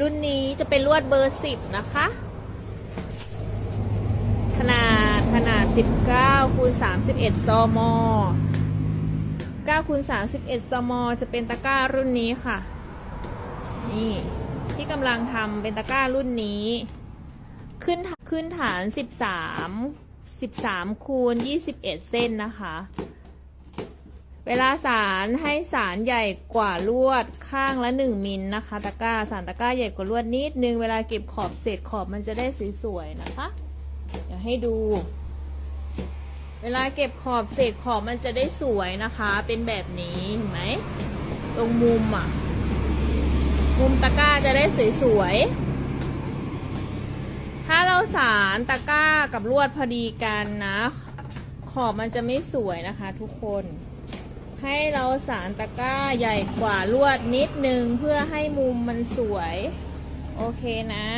รุ่นนี้จะเป็นลวดเบอร์สิบนะคะ ขนาดขนาด19คูณ31ซม9คูณ31ซมจะเป็นตะกร้ารุ่นนี้ค่ะ นี่ที่กำลังทำเป็นตะกร้ารุ่นนี้ ขึ้นขึ้นฐาน13 13คูณ21เส้นนะคะ เวลาสารให้สารใหญ่กว่าลวดข้างละ 1 มิลนะคะตะกร้าสารตะกร้าใหญ่กว่าลวดนิดนึงเวลาเก็บขอบเศษขอบมันจะได้สวยๆนะคะเดี๋ยวให้ดู เวลาเก็บขอบเศษขอบมันจะได้สวยนะคะ เป็นแบบนี้เห็นไหมตรงมุมอะ มุมตะกร้าจะได้สวยๆถ้าเราสารตะกร้ากับลวดพอดีกันนะ ขอบมันจะไม่สวยนะคะ ทุกคน ให้เราสารตะกร้าใหญ่กว่าลวดนิดนึง เพื่อให้มุมมันสวย โอเคนะ